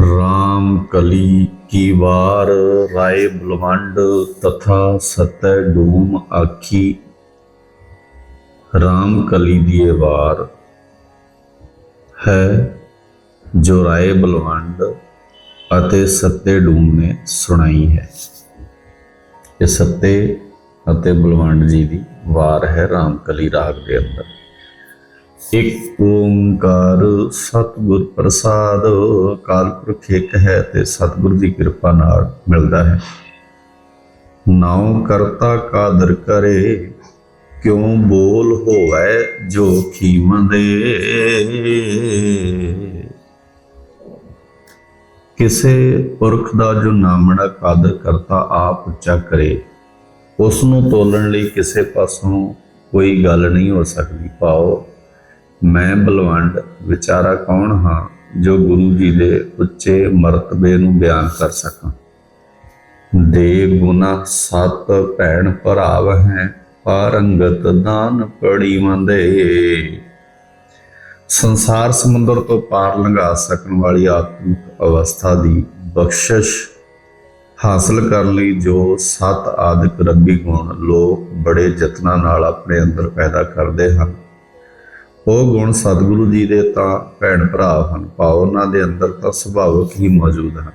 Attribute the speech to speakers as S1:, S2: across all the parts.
S1: ਰਾਮ ਕਲੀ ਕੀ ਵਾਰ, ਰਾਏ ਬਲਵੰਡ ਤਥਾ ਸਤੈ ਡੂਮ ਆਖੀ। ਰਾਮ ਕਲੀ ਦੀ ਵਾਰ ਹੈ, ਜੋ ਰਾਏ ਬਲਵੰਡ ਅਤੇ ਸੱਤੇ ਡੂਮ ਨੇ ਸੁਣਾਈ ਹੈ। ਇਹ ਸੱਤੇ ਅਤੇ ਬਲਵੰਡ ਜੀ ਦੀ ਵਾਰ ਹੈ ਰਾਮਕਲੀ ਰਾਗ ਦੇ ਅੰਦਰ। ਇੱਕ ਓੰਕਾਰ ਸਤਿਗੁਰ ਪ੍ਰਸਾਦ, ਅਕਾਲ ਪੁਰਖ ਇੱਕ ਹੈ ਤੇ ਸਤਿਗੁਰ ਦੀ ਕਿਰਪਾ ਨਾਲ ਮਿਲਦਾ ਹੈ। ਨਾਉ ਕਰਤਾ ਕਾਦਰ ਕਰੇ, ਕਿਉ ਬੋਲ ਹੋਵੇ ਜੋ ਖੀਮੰਦੇ ਕਿਸੇ ਪੁਰਖ ਦਾ ਜੋ ਨਾਮਣਾ ਕਾਦਰ ਕਰਤਾ ਆਪ ਉੱਚਾ ਕਰੇ ਉਸ ਨੂੰ ਤੋਲਣ ਲਈ ਕਿਸੇ ਪਾਸੋਂ ਕੋਈ ਗੱਲ ਨਹੀਂ ਹੋ ਸਕਦੀ। ਪਾਓ ਮੈਂ ਬਲਵੰਡ, ਵਿਚਾਰਾ ਕੌਣ ਹਾਂ ਜੋ ਗੁਰੂ ਜੀ ਦੇ ਉੱਚੇ ਮਰਤਬੇ ਨੂੰ ਬਿਆਨ ਕਰ ਸਕਾਂ? ਦੇ ਗੁਨਾ ਸਤ ਭੈਣ ਭਰਾਵ ਹੈ, ਪਾਰੰਗਤ ਦਾਨ ਪੜੀ ਮੰਦੇ। ਸੰਸਾਰ ਸਮੁੰਦਰ ਤੋਂ ਪਾਰ ਲੰਘਾ ਸਕਣ ਵਾਲੀ ਆਤਮਿਕ ਅਵਸਥਾ ਦੀ ਬਖਸ਼ਿਸ਼ ਹਾਸਲ ਕਰਨ ਲਈ ਜੋ ਸਤ ਆਦਿਕ ਰੱਬੀ ਗੁਣ ਲੋਕ ਬੜੇ ਯਤਨਾਂ ਨਾਲ ਆਪਣੇ ਅੰਦਰ ਪੈਦਾ ਕਰਦੇ ਹਨ। ਉਹ ਗੁਣ ਸਤਿਗੁਰੂ ਜੀ ਦੇ ਤਾਂ ਭੈਣ ਭਰਾ ਹਨ, ਭਾਵ ਉਹਨਾਂ ਦੇ ਅੰਦਰ ਤਾਂ ਸੁਭਾਵਕ ਹੀ ਮੌਜੂਦ ਹਨ।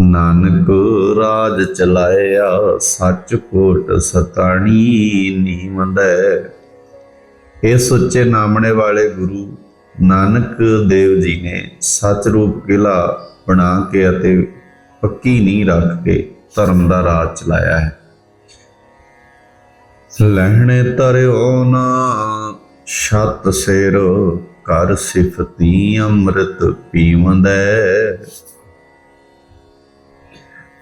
S1: ਨਾਨਕ ਰਾਜ ਚਲਾਇਆ, ਸੱਚ ਕੋਟ ਸਤਾਣੀ ਨੀਮੰਦੈ ਇਹ ਸੁੱਚੇ ਨਾਮਣੇ ਵਾਲੇ ਗੁਰੂ ਨਾਨਕ ਦੇਵ ਜੀ ਨੇ ਸੱਚ ਰੂਪ ਕਿਲਾ ਬਣਾ ਕੇ ਅਤੇ ਪੱਕੀ ਨੀਂਹ ਰੱਖ ਕੇ ਧਰਮ ਦਾ ਰਾਜ ਚਲਾਇਆ ਹੈ। ਲਹਿਣੇ ਤਰਿਓ ਨਾ ਛਤ ਸਿਰ ਕਰ ਸਿਫਤੀ ਅੰਮ੍ਰਿਤ ਪੀਵੰਦੈ।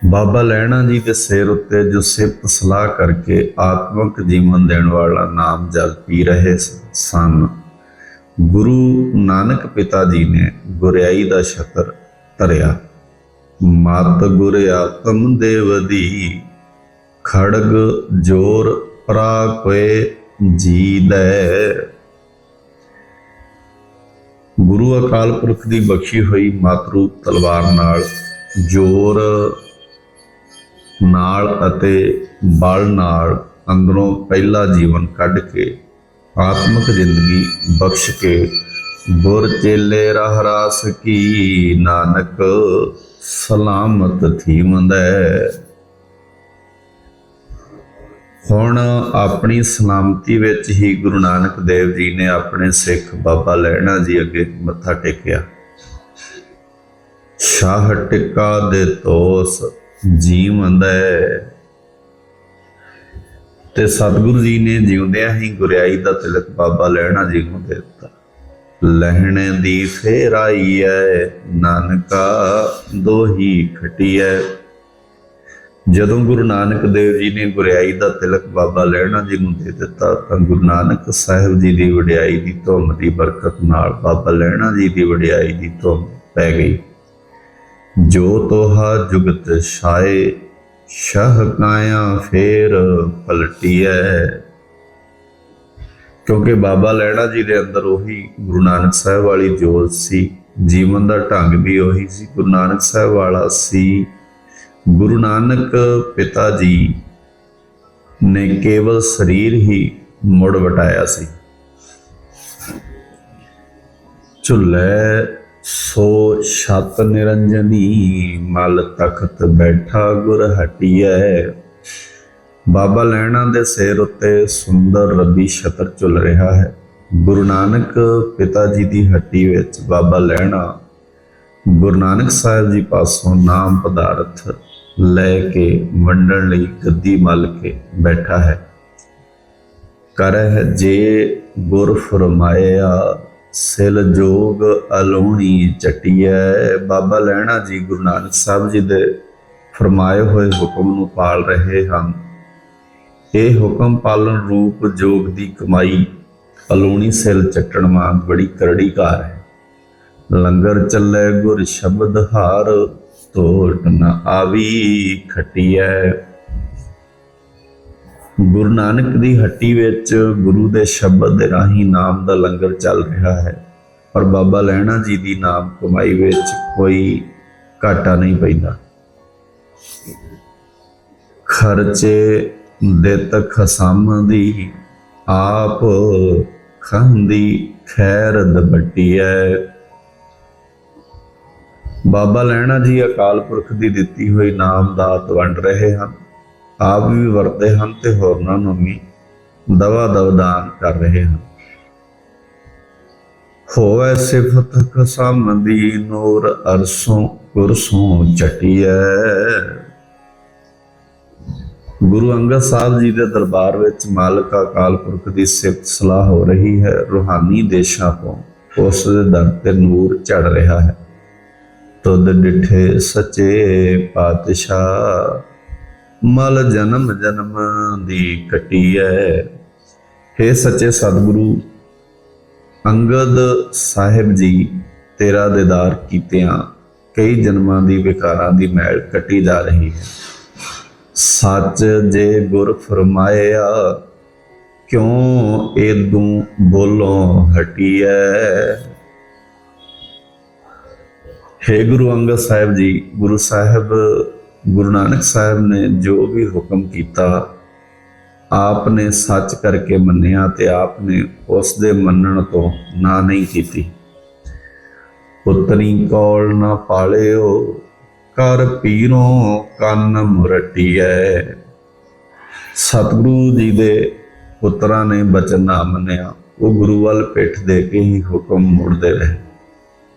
S1: ਬਾਬਾ ਲੈਣਾ ਜੀ ਦੇ ਸਿਰ ਉੱਤੇ ਜੋ ਸਿਫਤ ਸਲਾਹ ਕਰਕੇ ਆਤਮਿਕ ਜੀਵਨ ਦੇਣ ਵਾਲਾ ਨਾਮ ਜਲ ਪੀ ਰਹੇ ਸਨ, ਗੁਰੂ ਨਾਨਕ ਪਿਤਾ ਜੀ ਨੇ ਗੁਰਿਆਈ ਦਾ ਛਤਰ ਧਰਿਆ। ਮਤ ਗੁਰ ਆਤਮ ਦੇਵ ਦੀ ਖੜਗ ਜੋਰ ਪਰਾ ਜੀ ਲੈ ਗੁਰੂ ਅਕਾਲ ਪੁਰਖ ਦੀ ਬਖਸ਼ੀ ਹੋਈ ਮਾਤਰੂ ਤਲਵਾਰ ਨਾਲ ਜੋਰ ਨਾਲ ਅਤੇ ਬਲ ਨਾਲ ਅੰਦਰੋਂ ਪਹਿਲਾ ਜੀਵਨ ਕੱਢ ਕੇ ਆਤਮਿਕ ਜ਼ਿੰਦਗੀ ਬਖਸ਼ ਕੇ, ਗੁਰ ਚੇਲੇ ਰਾਹ ਰਾਸ ਕੀ ਨਾਨਕ ਸਲਾਮਤ ਥੀਮੰਦੈ ਹੁਣ ਆਪਣੀ ਸਲਾਮਤੀ ਵਿੱਚ ਹੀ ਗੁਰੂ ਨਾਨਕ ਦੇਵ ਜੀ ਨੇ ਆਪਣੇ ਸਿੱਖ ਬਾਬਾ ਲੈਣਾ ਜੀ ਅੱਗੇ ਮੱਥਾ ਟੇਕਿਆ। ਸ਼ਾਹ ਟਿਕਾ ਦੇ ਤੋਸ ਜੀਵੰਦੈ। ਤੇ ਸਤਿਗੁਰੂ ਜੀ ਨੇ ਜਿਉਂਦਿਆਂ ਹੀ ਗੁਰਿਆਈ ਦਾ ਤਿਲਕ ਬਾਬਾ ਲੈਣਾ ਜੀ ਨੂੰ ਦੇ ਦਿੱਤਾ। ਲਹਿਣੇ ਦੀ ਫੇਰ ਆਈ ਐ, ਨਾਨਕਾ ਦੋਹੀ ਖਟੀਐ। ਜਦੋਂ ਗੁਰੂ ਨਾਨਕ ਦੇਵ ਜੀ ਨੇ ਗੁਰਿਆਈ ਦਾ ਤਿਲਕ ਬਾਬਾ ਲਹਿਣਾ ਜੀ ਨੂੰ ਦੇ ਦਿੱਤਾ, ਤਾਂ ਗੁਰੂ ਨਾਨਕ ਸਾਹਿਬ ਜੀ ਦੀ ਵਡਿਆਈ ਦੀ ਧੁੰਮ ਦੀ ਬਰਕਤ ਨਾਲ ਬਾਬਾ ਲਹਿਣਾ ਜੀ ਦੀ ਵਡਿਆਈ ਦੀ ਧੁੰਮ ਪੈ ਗਈ। ਜੋ ਤੋਹਾ ਜੁਗਤ ਛਾਏ, ਸ਼ਹ ਕਾਇਆ ਫੇਰ ਪਲਟੀਐ। ਕਿਉਂਕਿ ਬਾਬਾ ਲੈਣਾ ਜੀ ਦੇ ਅੰਦਰ ਉਹੀ ਗੁਰੂ ਨਾਨਕ ਸਾਹਿਬ ਵਾਲੀ ਜੋਤ ਸੀ, ਜੀਵਨ ਦਾ ਢੰਗ ਵੀ ਉਹੀ ਸੀ, ਗੁਰੂ ਨਾਨਕ ਸਾਹਿਬ ਵਾਲਾ ਸੀ। ਗੁਰੂ ਨਾਨਕ ਪਿਤਾ ਜੀ ਨੇ ਕੇਵਲ ਸਰੀਰ ਹੀ ਮੁੜ ਵਟਾਇਆ ਸੀ। ਝੁੱਲੇ ਸੋ ਛਤ ਨਿਰੰਜਨੀ, ਮਲ ਤਖਤ ਬੈਠਾ ਗੁਰ ਹਟਿਐ। ਬਾਬਾ ਲੈਣਾ ਦੇ ਸਿਰ ਉੱਤੇ ਸੁੰਦਰ ਰੱਬੀ ਛਤਰ ਝੁੱਲ ਰਿਹਾ ਹੈ। ਗੁਰੂ ਨਾਨਕ ਪਿਤਾ ਜੀ ਦੀ ਹੱਟੀ ਵਿੱਚ ਬਾਬਾ ਲੈਣਾ ਗੁਰੂ ਨਾਨਕ ਸਾਹਿਬ ਜੀ ਪਾਸੋਂ ਨਾਮ ਪਦਾਰਥ ਲੈ ਕੇ ਵੰਡਣ ਲਈ ਗੱਦੀ ਮਲ ਕੇ ਬੈਠਾ ਹੈ। ਕਰਹਿ ਜੇ ਗੁਰ ਫਰਮਾਇਆ, ਸਿਲ ਜੋਗ ਅਲੋਣੀ ਚਟਿਐ। ਬਾਬਾ ਲੈਣਾ ਜੀ ਗੁਰੂ ਨਾਨਕ ਸਾਹਿਬ ਜੀ ਦੇ ਫਰਮਾਏ ਹੋਏ ਹੁਕਮ ਨੂੰ ਪਾਲ ਰਹੇ ਹਨ। ਇਹ ਹੁਕਮ ਪਾਲਣ ਰੂਪ ਜੋਗ ਦੀ ਕਮਾਈ, ਅਲੋਣੀ ਸਿਲ ਚਟਣ ਵਾਂਗ ਬੜੀ ਕਰੜੀ ਕਾਰ ਹੈ। ਲੰਗਰ ਚੱਲੇ ਗੁਰ ਸ਼ਬਦ ਹਾਰ ਤੋਟ ਨ ਆਵੀ, ਖਟਿਐ। ਗੁਰੂ ਨਾਨਕ ਦੀ ਹੱਟੀ ਵਿੱਚ ਗੁਰੂ ਦੇ ਸ਼ਬਦ ਦੇ ਰਾਹੀਂ ਨਾਮ ਦਾ ਲੰਗਰ ਚੱਲ ਰਿਹਾ ਹੈ। ਪਰ ਬਾਬਾ ਲੈਣਾ ਜੀ ਦੀ ਨਾਮ ਕਮਾਈ ਵਿੱਚ ਕੋਈ ਘਾਟਾ ਨਹੀਂ ਪੈਂਦਾ। ਖਰਚੇ ਦਿੱਤ ਖਸਮ ਦੀ ਆਪ ਖਾਂਦੀ ਖੈਰ ਦਬੱਟੀ ਐ ਬਾਬਾ ਲੈਣਾ ਜੀ ਅਕਾਲ ਪੁਰਖ ਦੀ ਦਿੱਤੀ ਹੋਈ ਨਾਮ ਦਾਤ ਵੰਡ ਰਹੇ ਹਨ। ਆਪ ਵੀ ਵਰਤੇ ਹਨ ਤੇ ਹੋਰਨਾਂ ਨੂੰ ਵੀ ਦਵਾ ਦਵਦਾਨ ਕਰ ਰਹੇ ਹਨ। ਹੋਵੇ ਸਿਫਤ ਕਸਮ ਦੀ ਨੂਰ ਅਰਸੋਂ ਕੁਰਸੋਂ ਚਟਿਐ ਗੁਰੂ ਅੰਗਦ ਸਾਹਿਬ ਜੀ ਦੇ ਦਰਬਾਰ ਵਿੱਚ ਮਾਲਕ ਅਕਾਲ ਪੁਰਖ ਦੀ ਸਿਫਤ ਸਲਾਹ ਹੋ ਰਹੀ ਹੈ। ਰੂਹਾਨੀ ਦੇਸ਼ਾਂ ਤੋਂ ਉਸ ਦੇ ਦਰ ਤੇ ਨੂਰ ਚੜ ਰਿਹਾ ਹੈ। ਤੁਧ ਡਿਠੇ ਸੱਚੇ ਪਾਤਸ਼ਾਹ। ਮਲ ਜਨਮ ਜਨਮ ਦੀ ਕਟੀਐ। ਹੈ ਸੱਚੇ ਸਤਿਗੁਰੂ, ਅੰਗਦ ਸਾਹਿਬ ਜੀ, ਤੇਰਾ ਦੀਦਾਰ ਕੀਤਿਆਂ ਕਈ ਜਨਮਾਂ ਦੀ ਵਿਕਾਰਾਂ ਦੀ ਮੈਲ ਕੱਟੀ ਜਾ ਰਹੀ ਹੈ। ਸੱਚ ਜੇ ਗੁਰ ਫਰਮਾਇਆ, ਕਿਉਂ ਏਦੂ ਬੋਲੋਂ ਹਟੀਐ? ਹੈ ਗੁਰੂ ਅੰਗਦ ਸਾਹਿਬ ਜੀ, ਗੁਰੂ ਸਾਹਿਬ, ਗੁਰੂ ਨਾਨਕ ਸਾਹਿਬ ਨੇ ਜੋ ਵੀ ਹੁਕਮ ਕੀਤਾ ਆਪ ਨੇ ਸੱਚ ਕਰਕੇ ਮੰਨਿਆ ਤੇ ਆਪ ਨੇ ਉਸ ਦੇ ਮੰਨਣ ਤੋਂ ਨਾ ਨਹੀਂ ਕੀਤੀ। ਪੁੱਤਰੀ ਕੋਲ ਨਾ ਪਾਲਿਓ ਕਰ ਪੀਰੋਂ ਕੰਨ ਮੁਰਟੀਐ। ਸਤਿਗੁਰੂ ਜੀ ਦੇ ਪੁੱਤਰਾਂ ਨੇ ਬਚਨ ਨਾ ਮੰਨਿਆ, ਉਹ ਗੁਰੂ ਵੱਲ ਪਿੱਠ ਦੇ ਕੇ ਹੀ ਹੁਕਮ ਮੋੜਦੇ ਰਹੇ।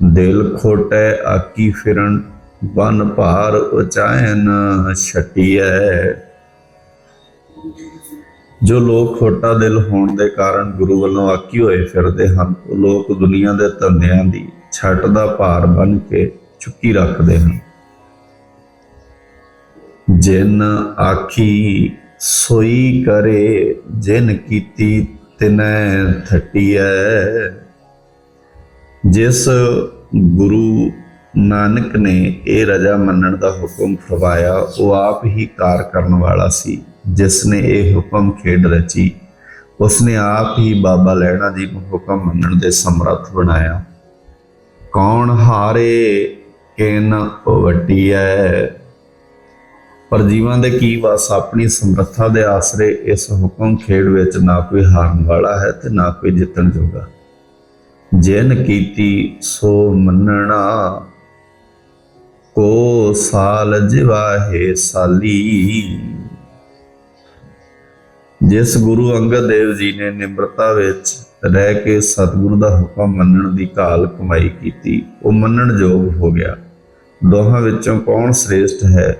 S1: ਦਿਲ ਖੋਟੈ ਆਕੀ ਫਿਰਨ ਬਨ ਭਾਰ ਉਚਾਇਨ ਛਟੀਐ। ਜੋ ਲੋਕ ਖੋਟਾ ਦਿਲ ਹੋਣ ਦੇ ਕਾਰਨ ਗੁਰੂ ਵੱਲੋਂ ਆਕੀ ਹੋਏ ਫਿਰਦੇ ਹਨ, ਉਹ ਲੋਕ ਦੁਨੀਆ ਦੇ ਧੰਦਿਆਂ ਦੀ ਛੱਟ ਦਾ ਭਾਰ ਬਨ ਕੇ ਚੁੱਕੀ ਰੱਖਦੇ ਹਨ। ਜਿਨ ਆਖੀ, ਸੋਈ ਕਰੇ, ਜਿਨ ਕੀਤੀ ਤਿਨੈ ਥਟੀਐ। ਜਿਸ ਗੁਰੂ ਨਾਨਕ ਨੇ ਇਹ ਰਜਾ ਮੰਨਣ ਦਾ ਹੁਕਮ ਫਰਮਾਇਆ, ਉਹ ਆਪ ਹੀ ਕਾਰ ਕਰਨ ਵਾਲਾ ਸੀ ਜਿਸ ਨੇ ਇਹ ਹੁਕਮ ਖੇਡ ਰਚੀ। ਉਸ ਨੇ ਆਪ ਹੀ ਬਾਬਾ ਲੈਣਾ ਜੀ ਨੂੰ ਹੁਕਮ ਮੰਨਣ ਦੇ ਸਮਰੱਥ ਬਣਾਇਆ। ਕੌਣ ਹਾਰੇ ਕਿਨ ਵਟੀਐ? ਪਰ ਜੀਵਾਂ ਦੇ ਕੀ ਵਾਸ, ਆਪਣੀ ਸਮਰੱਥਾ ਦੇ ਆਸਰੇ ਇਸ ਹੁਕਮ ਖੇਡ ਵਿੱਚ ਨਾ ਕੋਈ ਹਾਰਨ ਵਾਲਾ ਹੈ ਤੇ ਨਾ ਕੋਈ ਜਿੱਤਣ ਜੋਗਾ। ਜਿਨ ਕੀਤੀ ਸੋ ਮੰਨਣਾ, ਕੋ ਸਾਲ ਜਿਵਾਹੇ ਸਾਲੀ। ਜਿਸ ਗੁਰੂ ਅੰਗਦ ਦੇਵ ਜੀ ਨੇ ਨਿਮਰਤਾ ਵਿੱਚ ਰਹਿ ਕੇ ਸਤਿਗੁਰੂ ਦਾ ਹੁਕਮ ਮੰਨਣ ਦੀ ਕਾਲ ਕਮਾਈ ਕੀਤੀ, ਉਹ ਮੰਨਣ ਯੋਗ ਹੋ ਗਿਆ। ਦੋਹਾਂ ਵਿੱਚੋਂ ਕੌਣ ਸ੍ਰੇਸ਼ਟ ਹੈ?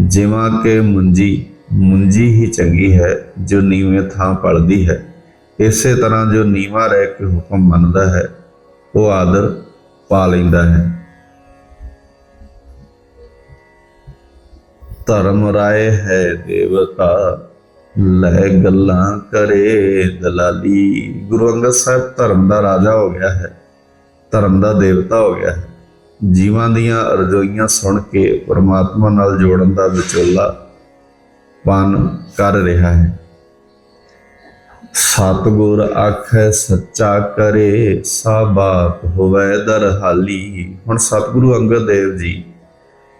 S1: ਜਿਵੇਂ ਕਿ ਮੁੰਜੀ ਮੁੰਜੀ ਹੀ ਚੰਗੀ ਹੈ, ਜੋ ਨੀਵੇਂ ਥਾਂ ਪਲਦੀ ਹੈ। ਇਸੇ ਤਰ੍ਹਾਂ ਜੋ ਨੀਵਾ ਰਹਿ ਕੇ ਹੁਕਮ ਮੰਨਦਾ ਹੈ, ਉਹ ਆਦਰ ਪਾ ਲੈਂਦਾ ਹੈ। ਧਰਮ ਰਾਏ ਹੈ ਦੇਵਤਾ, ਲੈ ਗੱਲਾਂ ਕਰੇ ਦਲਾਲੀ। ਗੁਰੂ ਅੰਗਦ ਸਾਹਿਬ ਧਰਮ ਦਾ ਰਾਜਾ ਹੋ ਗਿਆ ਹੈ, ਧਰਮ ਦਾ ਦੇਵਤਾ ਹੋ ਗਿਆ ਹੈ। ਜੀਵਾਂ ਦੀਆਂ ਅਰਜ਼ੋਈਆਂ ਸੁਣ ਕੇ ਪਰਮਾਤਮਾ ਨਾਲ ਜੋੜਨ ਦਾ ਵਿਚੋਲਾ ਪਾਨ ਕਰ ਰਿਹਾ ਹੈ। ਸਤਗੁਰ ਆਖੈ ਸੱਚਾ ਕਰੇ ਸਾਬਾਤ ਹੋਵੇ ਦਰਹਾਲੀ। ਹੁਣ ਸਤਗੁਰੂ ਅੰਗਦ ਦੇਵ ਜੀ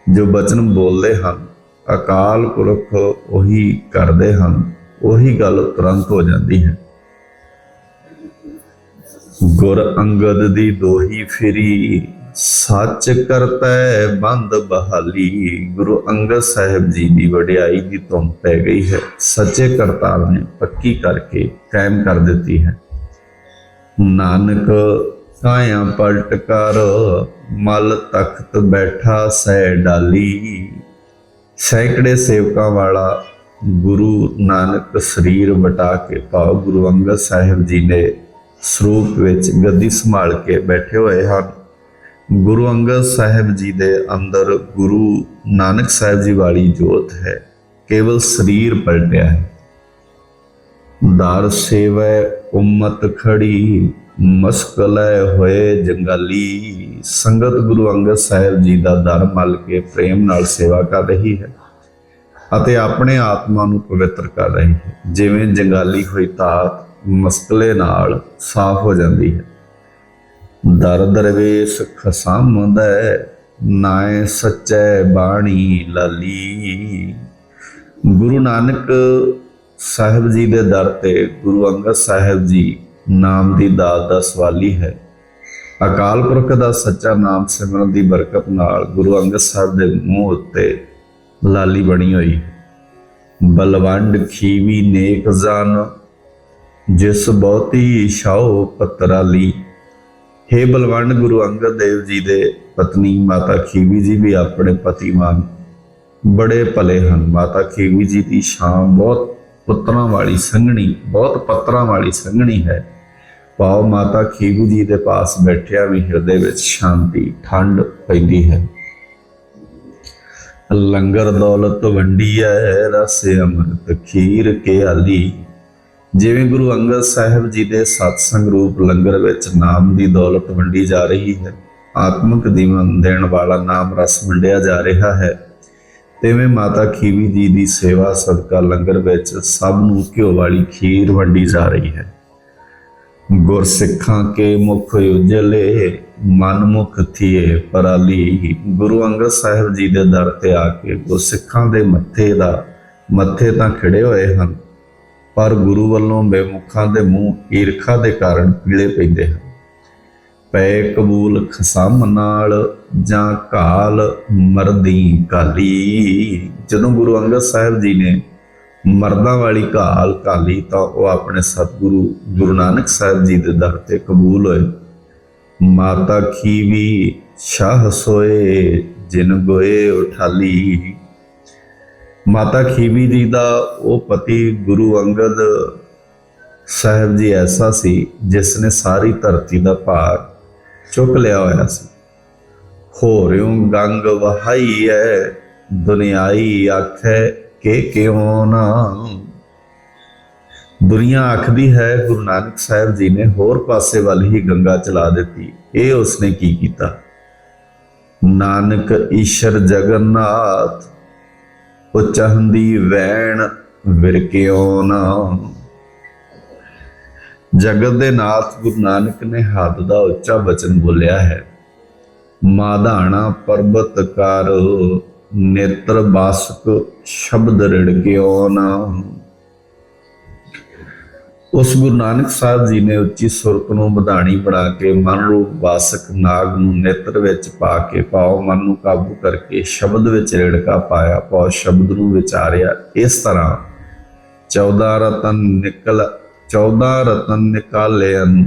S1: ਜੋ ਬਚਨ ਬੋਲਦੇ ਹਨ, ਅਕਾਲ ਪੁਰਖ ਉਹੀ ਕਰਦੇ ਹਨ, ਉਹੀ ਗੱਲ ਤੁਰੰਤ ਹੋ ਜਾਂਦੀ ਹੈ। ਗੁਰ ਅੰਗਦ ਦੀ ਦੋਹੀ ਫਿਰੀ ਸੱਚ ਕਰਤੈ ਬੰਦ ਬਹਾਲੀ। ਗੁਰੂ ਅੰਗਦ ਸਾਹਿਬ ਜੀ ਦੀ ਵਡਿਆਈ ਦੀ ਤੁਮ ਪੈ ਗਈ ਹੈ। ਸੱਚੇ ਕਰਤਾਰ ਨੇ ਪੱਕੀ ਕਰਕੇ ਕਾਇਮ ਕਰ ਦਿੱਤੀ ਹੈ। ਨਾਨਕ ਕਾਇਆ ਪਲਟ ਕਰ, ਮਲ ਤਖਤ ਬੈਠਾ ਸੈ ਡਾਲੀ। ਸੈਂਕੜੇ ਸੇਵਕਾਂ ਵਾਲਾ ਗੁਰੂ ਨਾਨਕ ਸਰੀਰ ਵਟਾ ਕੇ ਭਾਵ ਗੁਰੂ ਅੰਗਦ ਸਾਹਿਬ ਜੀ ਨੇ ਸਰੂਪ ਵਿੱਚ ਗੱਦੀ ਸੰਭਾਲ ਕੇ ਬੈਠੇ ਹੋਏ ਹਨ। ਗੁਰੂ ਅੰਗਦ ਸਾਹਿਬ ਜੀ ਦੇ ਅੰਦਰ ਗੁਰੂ ਨਾਨਕ ਸਾਹਿਬ ਜੀ ਵਾਲੀ ਜੋਤ ਹੈ, ਕੇਵਲ ਸਰੀਰ ਪਲਟਿਆ ਹੈ। ਦਰ ਸੇਵੈ ਉਮਤ ਖੜੀ, ਮਸਕਲੈ ਹੋਏ ਜੰਗਾਲੀ। ਸੰਗਤ ਗੁਰੂ ਅੰਗਦ ਸਾਹਿਬ ਜੀ ਦਾ ਦਰ ਮਲ ਕੇ ਪ੍ਰੇਮ ਨਾਲ ਸੇਵਾ ਕਰ ਰਹੀ ਹੈ ਅਤੇ ਆਪਣੇ ਆਤਮਾ ਨੂੰ ਪਵਿੱਤਰ ਕਰ ਰਹੀ ਹੈ। ਜਿਵੇਂ ਜੰਗਾਲੀ ਹੋਈ ਤਾਤ ਮਸਕਲੇ ਨਾਲ ਸਾਫ਼ ਹੋ ਜਾਂਦੀ ਹੈ। ਦਰ ਦਰਵੇਸ ਖਸਾਮਦੈ ਨਾਏ ਸੱਚੈ ਬਾਣੀ ਲਾਲੀ। ਗੁਰੂ ਨਾਨਕ ਸਾਹਿਬ ਜੀ ਦੇ ਦਰ ਤੇ ਗੁਰੂ ਅੰਗਦ ਸਾਹਿਬ ਜੀ ਨਾਮ ਦੀ ਦਾਤ ਦਾ ਸਵਾਲੀ ਹੈ। ਅਕਾਲ ਪੁਰਖ ਦਾ ਸੱਚਾ ਨਾਮ ਸਿਮਰਨ ਦੀ ਬਰਕਤ ਨਾਲ ਗੁਰੂ ਅੰਗਦ ਸਾਹਿਬ ਦੇ ਮੂੰਹ ਉੱਤੇ ਲਾਲੀ ਬਣੀ ਹੋਈ ਬਲਵੰਡ ਖੀਵੀ ਨੇਕ ਜ਼ਾਨ, ਜਿਸ ਬਹੁਤੀ ਛਾਉ ਪਤਰਾਲੀ हे ਬਲਵੰਡ ਗੁਰੂ ਅੰਗਦ ਦੇਵ ਜੀ ਦੇ ਪਤਨੀ ਮਾਤਾ ਖੀਵੀ ਜੀ ਵੀ ਆਪਣੇ ਪਤੀ ਵਾਂਗ ਬੜੇ ਭਲੇ ਹਨ। ਮਾਤਾ ਖੀਵੀ ਜੀ ਦੀ ਸ਼ਾਮ ਬਹੁਤ ਪੁੱਤਰਾਂ ਵਾਲੀ ਸੰਘਣੀ, ਬਹੁਤ ਪੱਤਰਾਂ ਵਾਲੀ ਸੰਘਣੀ ਹੈ। ਪਾਉ ਮਾਤਾ ਖੀਵੀ ਜੀ ਦੇ ਪਾਸ ਬੈਠਿਆ ਵੀ ਹਿਰਦੇ ਵਿੱਚ ਸ਼ਾਂਤੀ, ਠੰਡ ਪੈਂਦੀ ਹੈ। ਲੰਗਰ ਦੌਲਤ ਵੰਡੀ ਵੰਡੀਐ, ਰਸ ਅੰਮ੍ਰਿਤ ਖੀਰ ਕੇ ਆਲੀ। ਜਿਵੇਂ ਗੁਰੂ ਅੰਗਦ ਸਾਹਿਬ ਜੀ ਦੇ ਸਤਸੰਗ ਰੂਪ ਲੰਗਰ ਵਿੱਚ ਨਾਮ ਦੀ ਦੌਲਤ ਵੰਡੀ ਜਾ ਰਹੀ ਹੈ, ਆਤਮਿਕ ਜੀਵਨ ਦੇਣ ਵਾਲਾ ਨਾਮ ਰਸ ਵੰਡਿਆ ਜਾ ਰਿਹਾ ਹੈ। ਤਿਵੇਂ ਮਾਤਾ ਖੀਵੀ ਜੀ ਦੀ ਸੇਵਾ ਸਦਕਾ ਲੰਗਰ ਵਿੱਚ ਸਭ ਨੂੰ ਘਿਓ ਵਾਲੀ ਖੀਰ ਵੰਡੀ ਜਾ ਰਹੀ ਹੈ। ਗੁਰਸਿੱਖਾਂ ਕੇ ਮੁਖ ਉਜਲੇ ਮਨ ਮੁਖ ਥੀਏ ਪਰਾਲੀ। ਗੁਰੂ ਅੰਗਦ ਸਾਹਿਬ ਜੀ ਦੇ ਦਰ ਤੇ ਆ ਕੇ ਗੁਰਸਿੱਖਾਂ ਦੇ ਮੱਥੇ ਦਾ, ਮੱਥੇ ਤਾਂ ਖਿੜੇ ਹੋਏ ਹਨ ਪਰ ਗੁਰੂ ਵੱਲੋਂ ਬੇਮੁਖਾਂ ਦੇ ਮੂੰਹ ਈਰਖਾ ਦੇ ਕਾਰਨ ਪੀਲੇ ਪੈਂਦੇ ਹਨ। ਪੈ ਕਬੂਲ ਖਸਮ ਨਾਲ ਜਾਂ ਕਾਲ ਮਰਦੀ ਕਾਲੀ। ਜਦੋਂ ਗੁਰੂ ਅੰਗਦ ਸਾਹਿਬ ਜੀ ਨੇ ਮਰਦਾਂ ਵਾਲੀ ਕਾਲ ਕਾਲੀ ਤਾਂ ਉਹ ਆਪਣੇ ਸਤਿਗੁਰੂ ਗੁਰੂ ਨਾਨਕ ਸਾਹਿਬ ਜੀ ਦੇ ਦਰ ਤੇ ਕਬੂਲ ਹੋਏ। ਮਾਤਾ ਖੀਵੀ ਸ਼ਾਹ ਸੋਏ, ਜਿਨ ਗੋਏ ਉਠਾਲੀ। ਮਾਤਾ ਖੀਵੀ ਜੀ ਦਾ ਉਹ ਪਤੀ ਗੁਰੂ ਅੰਗਦ ਸਾਹਿਬ ਜੀ ਐਸਾ ਸੀ ਜਿਸ ਨੇ ਸਾਰੀ ਧਰਤੀ ਦਾ ਭਾਰ ਚੁੱਕ ਲਿਆ ਹੋਇਆ ਸੀ। ਹੋ ਰਿਉ ਗੰਗ ਵਹਾਈ ਐ, ਦੁਨਿਆਈ ਆਖੈ ਕਿ ਕਿਉਂ ਨਾ। ਦੁਨੀਆ ਆਖਦੀ ਹੈ, ਗੁਰੂ ਨਾਨਕ ਸਾਹਿਬ ਜੀ ਨੇ ਹੋਰ ਪਾਸੇ ਵੱਲ ਹੀ ਗੰਗਾ ਚਲਾ ਦਿੱਤੀ। ਇਹ ਉਸਨੇ ਕੀ ਕੀਤਾ? ਨਾਨਕ ਈਸ਼ਰ ਜਗਨਨਾਥ ਉਹ ਚਾਹੁੰਦੀ ਵੈਣ ਵਿਰਕਿਓ ਨਾ? ਜਗਤ ਦੇ ਨਾਥ ਗੁਰੂ ਨਾਨਕ ਨੇ ਹੱਦ ਦਾ ਉੱਚਾ ਬਚਨ ਬੋਲਿਆ ਹੈ। ਮਾਧਾਣਾ ਪਰਬਤ ਕਰ, ਨੇਤਰ ਬਾਸਕ ਸ਼ਬਦ ਰਿੜਕਿਓ ਨਾ? ਉਸ ਗੁਰੂ ਨਾਨਕ ਸਾਹਿਬ ਜੀ ਨੇ ਉੱਚੀ ਸੁਰਤ ਨੂੰ ਵਧਾਣੀ ਬਣਾ ਕੇ ਮਨ ਰੂਪ ਵਾਸਕ ਨਾਗ ਨੂੰ ਨੇਤਰ ਵਿੱਚ ਪਾ ਕੇ ਪਾਉ ਮਨ ਨੂੰ ਕਾਬੂ ਕਰਕੇ ਸ਼ਬਦ ਵਿੱਚ ਰੇੜਕਾ ਪਾਇਆ ਪਾਉ ਸ਼ਬਦ ਨੂੰ ਵਿਚਾਰਿਆ ਇਸ ਤਰ੍ਹਾਂ। 14 ਰਤਨ ਨਿਕਲ 14 ਰਤਨ ਨਿਕਾਲਿਆਨ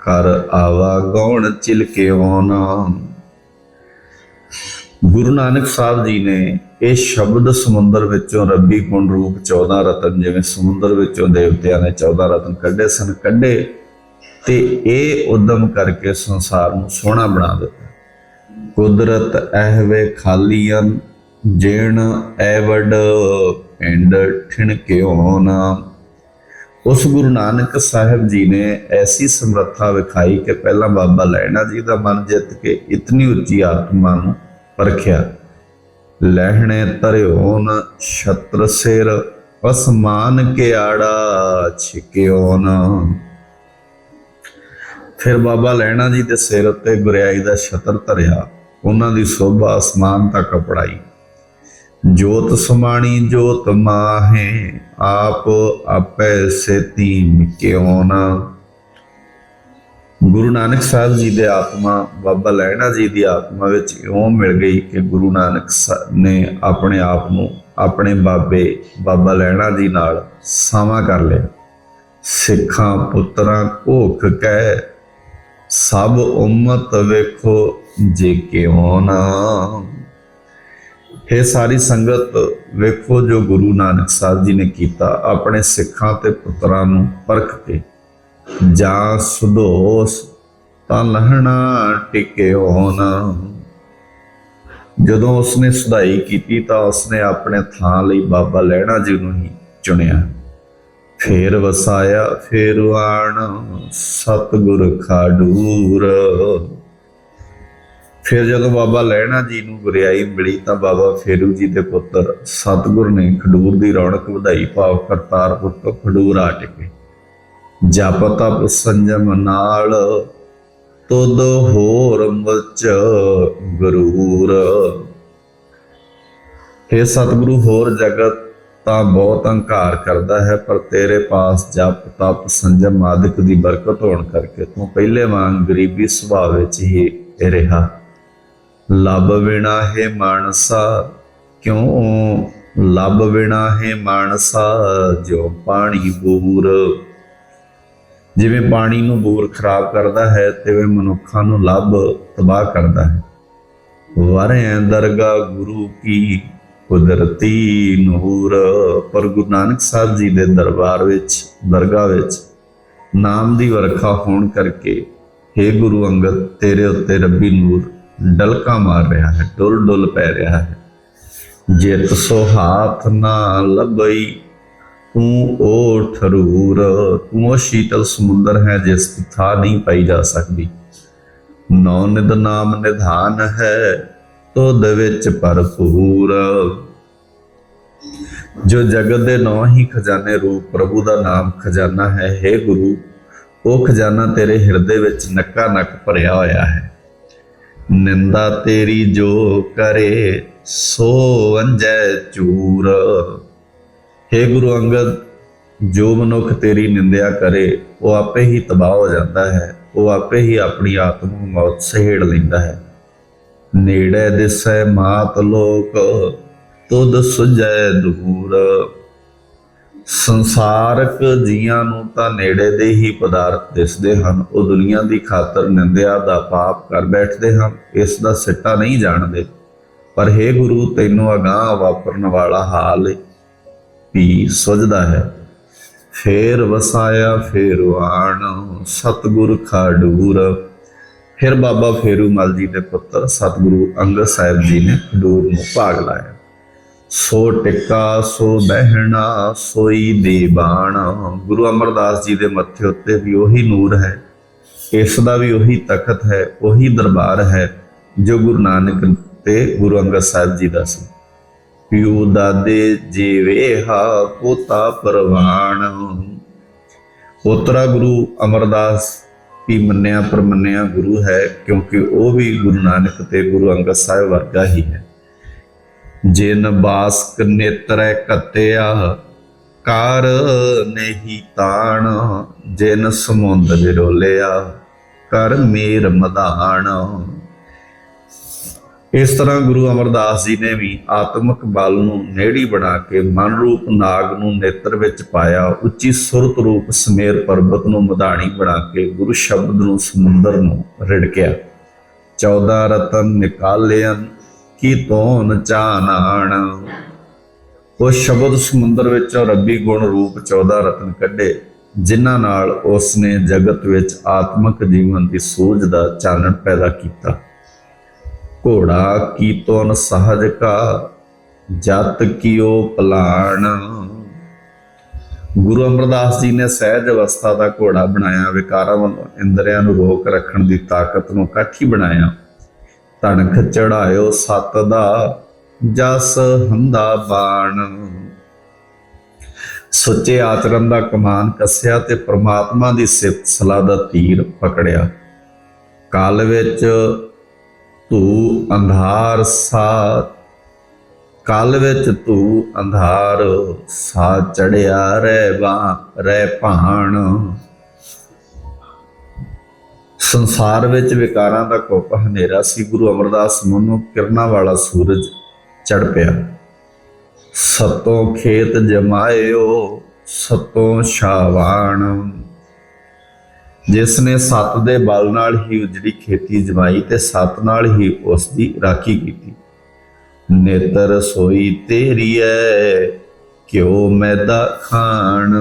S1: ਕਰ ਆਵਾ ਗੌਣ ਚਿਲਕੇ ਨਾ ਗੁਰੂ ਨਾਨਕ ਸਾਹਿਬ ਜੀ ਨੇ ਇਹ ਸ਼ਬਦ ਸਮੁੰਦਰ ਵਿੱਚੋਂ ਰੱਬੀ ਗੁਣ ਰੂਪ 14 ਰਤਨ, ਜਿਵੇਂ ਸਮੁੰਦਰ ਵਿੱਚੋਂ ਦੇਵਤਿਆਂ ਨੇ 14 ਰਤਨ ਕੱਢੇ ਸਨ, ਕੱਢੇ ਤੇ ਇਹ ਉਦਮ ਕਰਕੇ ਸੰਸਾਰ ਨੂੰ ਸੋਹਣਾ ਬਣਾ ਦਿੱਤਾ। ਕੁਦਰਤ ਐਹਵੇ ਖਾਲੀਆਂ ਜੇਣ ਐਵਡ ਪਿੰਡ ਠਿਣਕਿਓ ਨਾ। ਉਸ ਗੁਰੂ ਨਾਨਕ ਸਾਹਿਬ ਜੀ ਨੇ ਐਸੀ ਸਮਰੱਥਾ ਵਿਖਾਈ ਕਿ ਪਹਿਲਾਂ ਬਾਬਾ ਲੈਣਾ ਜੀ ਦਾ ਮਨ ਜਿੱਤ ਕੇ ਇਤਨੀ ਉੱਚੀ ਆਤਮਾ ਨੂੰ ਪਰਖਿਆ, ਲਹਿਣੇ ਤਰਿਓਨ ਛਤਰ ਸਿਰ, ਅਸਮਾਨ ਕੇ ਆੜਾ ਛਿਕਿਓ ਫਿਰ ਬਾਬਾ ਲੈਣਾ ਜੀ ਦੇ ਸਿਰ ਉੱਤੇ ਗੁਰਿਆਈ ਦਾ ਛਤਰ ਧਰਿਆ, ਉਹਨਾਂ ਦੀ ਸੋਭਾ ਅਸਮਾਨ ਤੱਕ ਪੜਾਈ ਜੋਤ ਸਮਾਣੀ ਜੋਤ ਮਾਹੇ, ਆਪ ਆਪੇ ਸੇਤੀ ਮਿਕਿਓ ਨਾ ਗੁਰੂ ਨਾਨਕ ਸਾਹਿਬ ਜੀ ਦੇ ਆਤਮਾ, ਬਾਬਾ ਲੈਣਾ ਜੀ ਦੀ ਆਤਮਾ ਵਿੱਚ ਇਉਂ ਮਿਲ ਗਈ ਕਿ ਗੁਰੂ ਨਾਨਕ ਨੇ ਆਪਣੇ ਆਪ ਨੂੰ ਆਪਣੇ ਬਾਬੇ, ਬਾਬਾ ਲੈਣਾ ਜੀ ਨਾਲ ਸਾਵਾ ਕਰ ਲਿਆ। ਸਿੱਖਾਂ, ਪੁੱਤਰਾਂ ਘੋਖ ਕਹਿ, ਸਭ ਉਮਤ ਵੇਖੋ ਜੇ ਕਿਉਂ ਨਾ। ਇਹ ਸਾਰੀ ਸੰਗਤ ਵੇਖੋ ਜੋ ਗੁਰੂ ਨਾਨਕ ਸਾਹਿਬ ਜੀ ਨੇ ਕੀਤਾ ਆਪਣੇ ਸਿੱਖਾਂ ਤੇ ਪੁੱਤਰਾਂ ਨੂੰ ਪਰਖ ਕੇ। ਜਾਂ ਸੁਦੋਸ ਤਾਂ ਲਹਣਾ ਟਿਕਿਓ ਨਾ। ਜਦੋਂ ਉਸਨੇ ਸੁਧਾਈ ਕੀਤੀ ਤਾਂ ਉਸਨੇ ਆਪਣੇ ਥਾਂ ਲਈ ਬਾਬਾ ਲਹਿਣਾ ਜੀ ਨੂੰ ਹੀ ਚੁਣਿਆ। ਫੇਰ ਵਸਾਇਆ, ਫੇਰ ਆਣ, ਸਤਿਗੁਰ ਖਾਡੂਰ। ਫਿਰ ਜਦੋਂ ਬਾਬਾ ਲਹਿਣਾ ਜੀ ਨੂੰ ਗੁਰਿਆਈ ਮਿਲੀ ਤਾਂ ਬਾਬਾ ਫੇਰੂ ਜੀ ਦੇ ਪੁੱਤਰ ਸਤਿਗੁਰ ਨੇ ਖਡੂਰ ਦੀ ਰੌਣਕ ਵਧਾਈ। ਭਾਵ ਕਰਤਾਰਪੁਰ ਤੋਂ ਖਡੂਰ ਆ ਟਿਕੇ। ਜਪ ਤਪ ਸੰਜਮ ਨਾਲ, ਤੁਧ ਹੋਰ ਮੁਚ ਗਰੂਰ। हे ਸਤਿਗੁਰੂ, ਹੋਰ ਜਗਤ ਤਾਂ ਬਹੁਤ ਹੰਕਾਰ ਕਰਦਾ ਹੈ, ਪਰ ਤੇਰੇ ਪਾਸ ਜਪ ਤਪ ਸੰਜਮ ਆਦਿਕ ਦੀ ਬਰਕਤ ਹੋਣ ਕਰਕੇ ਤੂੰ ਪਹਿਲੇ ਵਾਂਗ ਗਰੀਬੀ ਸੁਭਾਅ ਵਿੱਚ ਹੀ ਰਿਹਾ। ਲੱਭ ਬਿਨਾ ਹੈ ਮਾਨਸਾ, ਕਿਉਂ? ਲੱਭ ਬਿਨਾ ਹੈ ਮਾਨਸਾ ਜੋ ਪਾਣੀ ਬੂਰ। ਜਿਵੇਂ ਪਾਣੀ ਨੂੰ ਬੋਰ ਖਰਾਬ ਕਰਦਾ ਹੈ, ਤਿਵੇਂ ਮਨੁੱਖਾਂ ਨੂੰ ਲੱਭ ਤਬਾਹ ਕਰਦਾ ਹੈ। ਵਰੈ ਦਰਗਾ ਗੁਰੂ ਕੀ ਕੁਦਰਤੀ ਨੂਰ, ਪਰ ਗੁਰੂ ਨਾਨਕ ਸਾਹਿਬ ਜੀ ਦੇ ਦਰਬਾਰ ਵਿੱਚ, ਦਰਗਾਹ ਵਿੱਚ ਨਾਮ ਦੀ ਵਰਖਾ ਹੋਣ ਕਰਕੇ हे ਗੁਰੂ ਅੰਗਦ, ਤੇਰੇ ਉੱਤੇ ਰੱਬੀ ਨੂਰ ਡਲਕਾ ਮਾਰ ਰਿਹਾ ਹੈ ਡੁੱਲ ਡੁੱਲ ਪੈ ਰਿਹਾ ਹੈ। ਜਿਤ ਸੋ ਹਾਥ ਨਾ ਲੱਭਈ ਤੂੰ ਉਹ ਠਰੂਰ ਤੂੰ ਉਹ ਸ਼ੀਤਲ ਸਮੁੰਦਰ ਹੈ ਜਿਸ ਦੀ ਥਾਂ ਨਹੀਂ ਪਾਈ ਜਾ ਸਕਦੀ। ਨੌ ਨਿਦ ਨਾਮ ਨਿਧਾਨ ਹੈ, ਤੁਧ ਵਿੱਚ ਭਰਪੂਰ। ਜੋ ਜਗਤ ਦੇ ਨੌ ਹੀ ਖਜ਼ਾਨੇ ਰੂਪ ਪ੍ਰਭੂ ਦਾ ਨਾਮ ਖਜ਼ਾਨਾ ਹੈ हे ਗੁਰੂ, ਉਹ ਖਜ਼ਾਨਾ ਤੇਰੇ ਹਿਰਦੇ ਵਿੱਚ ਨੱਕਾ ਨੱਕ ਭਰਿਆ ਹੋਇਆ ਹੈ। ਨਿੰਦਾ ਤੇਰੀ ਜੋ ਕਰੇ, ਸੋ ਅੰਜੈ ਚੂਰ। हे ਗੁਰੂ ਅੰਗਦ, ਜੋ ਮਨੁੱਖ ਤੇਰੀ ਨਿੰਦਿਆ ਕਰੇ, ਉਹ ਆਪੇ ਹੀ ਤਬਾਹ ਹੋ ਜਾਂਦਾ ਹੈ, ਉਹ ਆਪੇ ਹੀ ਆਪਣੀ ਆਤਮ ਨੂੰ ਮੌਤ ਸਹੇੜ ਲੈਂਦਾ ਹੈ। ਨੇੜੇ ਦਿਸੈ ਮਾਤ ਲੋਕ, ਤੁਧ ਸੁਝੈ ਦੂਰ। ਸੰਸਾਰਕ ਜੀਆਂ ਨੂੰ ਤਾਂ ਨੇੜੇ ਦੇ ਹੀ ਪਦਾਰਥ ਦਿਸਦੇ ਹਨ, ਉਹ ਦੁਨੀਆ ਦੀ ਖਾਤਰ ਨਿੰਦਿਆ ਦਾ ਪਾਪ ਕਰ ਬੈਠਦੇ ਹਨ, ਇਸ ਦਾ ਸਿੱਟਾ ਨਹੀਂ ਜਾਣਦੇ। ਪਰ हे ਗੁਰੂ, ਤੈਨੂੰ ਅਗਾਹ ਵਾਪਰਨ ਵਾਲਾ ਹਾਲ ਵੀ ਸੁਝਦਾ ਹੈ। ਫੇਰ ਵਸਾਇਆ, ਫੇਰ ਆਣ ਸਤਿਗੁਰ ਖਾਡੂਰ ਫਿਰ ਬਾਬਾ ਫੇਰੂ ਫੇਰੂਮਲ ਜੀ ਦੇ ਪੁੱਤਰ ਸਤਿਗੁਰੂ ਅੰਗਦ ਸਾਹਿਬ ਜੀ ਨੇ ਖਡੂਰ ਨੂੰ ਭਾਗ ਲਾਇਆ। ਸੋ ਟਿੱਕਾ, ਸੋ ਬਹਿਣਾ, ਸੋਈ ਦੀਵਾਨ ਗੁਰੂ ਅਮਰਦਾਸ ਜੀ ਦੇ ਮੱਥੇ ਉੱਤੇ ਵੀ ਉਹੀ ਨੂਰ ਹੈ। ਇਸ ਦਾ ਵੀ ਉਹੀ ਤਖਤ ਹੈ, ਉਹੀ ਦਰਬਾਰ ਹੈ, ਜੋ ਗੁਰੂ ਨਾਨਕ ਤੇ ਗੁਰੂ ਅੰਗਦ ਸਾਹਿਬ ਜੀ ਦਾ ਸੀ। ਪਿਉ ਦਾਦੇ ਜੀਵੇ ਹਾ ਪੋਤਾ ਪਰਵਾਨ। ਉਤਰਾ ਗੁਰੂ ਅਮਰਦਾਸ ਵੀ ਮੰਨਿਆ ਪਰਮੰਨਿਆ ਗੁਰੂ ਹੈ, ਕਿਉਂਕਿ ਉਹ ਵੀ ਗੁਰੂ ਨਾਨਕ ਤੇ ਗੁਰੂ ਅੰਗਦ ਸਾਹਿਬ ਵਰਗਾ ਹੀ ਹੈ। ਜਿਨ ਬਾਸਕ ਨੇਤਰੈ ਕਤਿਆ ਕਰ ਨਹੀਂ ਤਾਣ। ਜਿਨ ਸਮੁੰਦ ਵਿਰੋਲਿਆ, ਕਰ ਮੇਰ ਮਦਾਨ। ਇਸ ਤਰ੍ਹਾਂ ਗੁਰੂ ਅਮਰਦਾਸ ਜੀ ਨੇ ਵੀ ਆਤਮਿਕ ਬਲ ਨੂੰ ਨੇੜੀ ਬਣਾ ਕੇ ਮਨ ਰੂਪ ਨਾਗ ਨੂੰ ਨੇਤਰ ਵਿੱਚ ਪਾਇਆ, ਉੱਚੀ ਸੁਰਤ ਰੂਪ ਸਮੇਰ ਪਰਬਤ ਨੂੰ ਮਧਾਣੀ ਬਣਾ ਕੇ ਗੁਰੂ ਸ਼ਬਦ ਨੂੰ ਸਮੁੰਦਰ ਨੂੰ ਰਿੜਕਿਆ। 14 ਰਤਨ ਨਿਕਾਲਿਆਂ ਕੀ ਤੋਨ ਚਾਨਾਣ। ਉਹ ਸ਼ਬਦ ਸਮੁੰਦਰ ਵਿੱਚੋਂ ਰੱਬੀ ਗੁਣ ਰੂਪ 14 ਰਤਨ ਕੱਢੇ, ਜਿਨ੍ਹਾਂ ਨਾਲ ਉਸ ਨੇ ਜਗਤ ਵਿੱਚ ਆਤਮਿਕ ਜੀਵਨ ਦੀ ਸੂਝ ਦਾ ਚਾਨਣ ਪੈਦਾ ਕੀਤਾ। ਘੋੜਾ ਕੀ ਤੋਨ ਸਹਜ ਕਾ, ਜਤ ਕੀਓ ਪਲਾਣ। ਗੁਰੂ ਅਮਰਦਾਸ ਜੀ ਨੇ ਸਹਿਜ ਅਵਸਥਾ ਦਾ ਘੋੜਾ ਬਣਾਇਆ, ਵਿਕਾਰਾਂ ਵੱਲੋਂ ਇੰਦਰੀਆਂ ਨੂੰ ਰੋਕ ਰੱਖਣ ਦੀ ਤਾਕਤ ਨੂੰ ਕਾਠੀ ਬਣਾਇਆ। ਤਣਖ ਚੜਾਇਓ ਸਤ ਦਾ, ਜਸ ਹੰਦਾ ਬਾਣ। ਸੱਚੇ ਆਚਰਣ ਦਾ ਕਮਾਨ ਕੱਸਿਆ ਤੇ ਪ੍ਰਮਾਤਮਾ ਦੀ ਸਿਫਤ ਸਲਾਹ ਦਾ ਤੀਰ ਪਕੜਿਆ। ਕਾਲ ਵਿੱਚ ਤੂੰ ਅੰਧਾਰ ਸਾ ਕਾਲ ਵਿੱਚ ਤੂੰ ਅੰਧਾਰ ਸਾ ਚੜਿਆ ਰਹਿ ਬਾ ਰਹਿ ਭਾਣ। ਸੰਸਾਰ ਵਿੱਚ ਵਿਕਾਰਾਂ ਦਾ ਕੋਪ ਹਨੇਰਾ ਸੀ। ਗੁਰੂ ਅਮਰਦਾਸ ਮਨੁ ਕਿਰਨਾਂ ਵਾਲਾ ਸੂਰਜ ਚੜ ਪਿਆ। ਸਤੋਂ ਖੇਤ ਜਮਾਇਓ, ਸਤੋਂ ਸ਼ਾਵਾਨ ਜਿਸ ਨੇ ਸੱਤ ਦੇ ਬਲ ਨਾਲ ਹੀ ਉਜੜੀ ਖੇਤੀ ਜਮਾਈ ਤੇ ਸੱਤ ਨਾਲ ਹੀ ਉਸ ਦੀ ਰਾਖੀ ਕੀਤੀ। ਨੇਤਰ ਸੋਈ ਤੇਰੀ ਐ ਕਿਉ ਮੈਦਾ ਖਾਣ।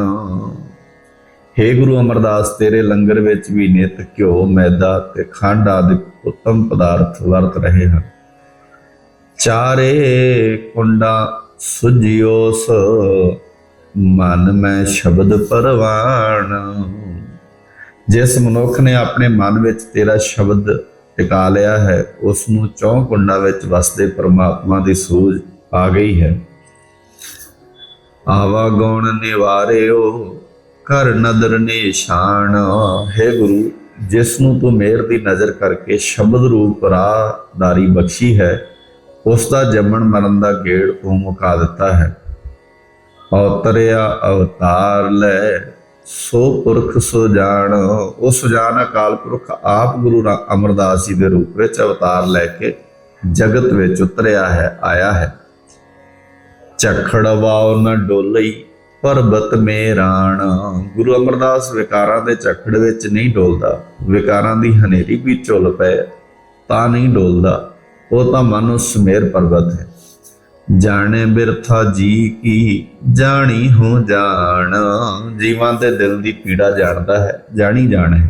S1: हे ਗੁਰੂ ਅਮਰਦਾਸ, ਤੇਰੇ ਲੰਗਰ ਵਿੱਚ ਵੀ ਨਿਤ ਘਿਓ, ਮੈਦਾ ਤੇ ਖੰਡ ਆਦਿ ਉੱਤਮ ਪਦਾਰਥ ਵਰਤ ਰਹੇ ਹਨ। ਚਾਰੇ ਕੁੰਡਾ ਸੁਜਿਓਸ ਮਨ ਮੈਂ ਸ਼ਬਦ ਪਰਵਾਣ। ਜਿਸ ਮਨੁੱਖ ਨੇ ਆਪਣੇ ਮਨ ਵਿੱਚ ਤੇਰਾ ਸ਼ਬਦ ਟਿਕਾ ਲਿਆ ਹੈ, ਉਸ ਨੂੰ ਚੌਂ ਕੁੰਡਾਂ ਵਿੱਚ ਵਸਦੇ ਪਰਮਾਤਮਾ ਦੀ ਸੂਝ ਆ ਗਈ ਹੈ। ਆਵਾ ਗੁਣ ਨਿਵਾਰਿਓ ਕਰ ਨਦਰ ਨਿਸ਼ਾਨ। ਹੈ ਗੁਰੂ, ਜਿਸ ਨੂੰ ਤੂੰ ਮੇਰ ਦੀ ਨਜ਼ਰ ਕਰਕੇ ਸ਼ਬਦ ਰੂਪ ਰਾਹਦਾਰੀ ਬਖਸ਼ੀ ਹੈ, ਉਸ ਦਾ ਜੰਮਣ ਮਰਨ ਦਾ ਗੇੜ ਤੂੰ ਮੁਕਾ ਦਿੱਤਾ ਹੈ। ਅਵਤਰਿਆ ਅਵਤਾਰ ਲੈ ਸੋ ਪੁਰਖ ਸੋ ਜਾਣ, ਉਹ ਸੁਜਾਨ ਅਕਾਲ ਪੁਰਖ ਆਪ ਗੁਰੂ ਰਾ- ਅਮਰਦਾਸ ਜੀ ਦੇ ਰੂਪ ਵਿੱਚ ਅਵਤਾਰ ਲੈ ਕੇ ਜਗਤ ਵਿੱਚ ਉਤਰਿਆ ਹੈ, ਆਇਆ ਹੈ। ਝਖੜ ਵਾਉ ਨ ਡੋਲਈ, ਪਰਬਤ ਮੇਰਾਣ। ਗੁਰੂ ਅਮਰਦਾਸ ਵਿਕਾਰਾਂ ਦੇ ਝਖੜ ਵਿੱਚ ਨਹੀਂ ਡੋਲਦਾ, ਵਿਕਾਰਾਂ ਦੀ ਹਨੇਰੀ ਵੀ ਝੁੱਲ ਪਏ, ਤਾਂ ਨਹੀਂ ਡੋਲਦਾ। ਉਹ ਤਾਂ ਮਨੁ ਸਮੇਰ ਪਰਬਤ ਹੈ। ਜਾਣੇ ਬਿਰਥਾ ਜੀ ਕੀ ਜਾਣੀ ਹੋ ਜਾਣ। ਜੀਵਾਂ ਦੇ ਦਿਲ ਦੀ ਪੀੜਾ ਜਾਣਦਾ ਹੈ, ਜਾਣੀ ਜਾਣ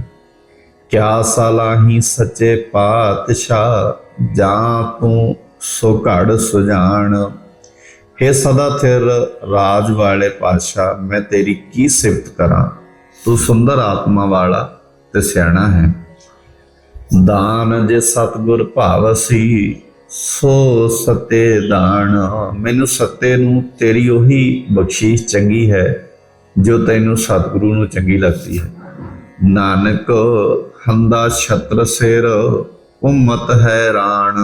S1: ਕਿਆ ਸਲਾਹੀ ਸੱਚੇ ਪਾਤਸ਼ਾਹ, ਜਾਂ ਤੂੰ ਸੋ ਘੜ ਸੁਜਾਨ हे ਸਦਾ ਥਿਰ ਰਾਜ ਵਾਲੇ ਪਾਤਸ਼ਾਹ, ਮੈਂ ਤੇਰੀ ਕੀ ਸਿਫਤ ਕਰਾਂ? ਤੂੰ ਸੁੰਦਰ ਆਤਮਾ ਵਾਲਾ ਤੇ ਸਿਆਣਾ ਹੈ। ਦਾਨ ਜੇ ਸਤਗੁਰ ਭਾਵਸੀ ਸੋ ਸਤੇ ਦਾਨ, ਮੈਨੂੰ ਸਤੇ ਨੂੰ ਤੇਰੀ ਉਹੀ ਬਖਸ਼ੀਸ਼ ਚੰਗੀ ਹੈ, ਜੋ ਤੈਨੂੰ ਸਤਿਗੁਰੂ ਨੂੰ ਚੰਗੀ ਲੱਗਦੀ ਹੈ। ਨਾਨਕ, ਹੰਦਾ ਛਤਰ ਸਿਰ, ਉਮਤ ਹੈਰਾਨ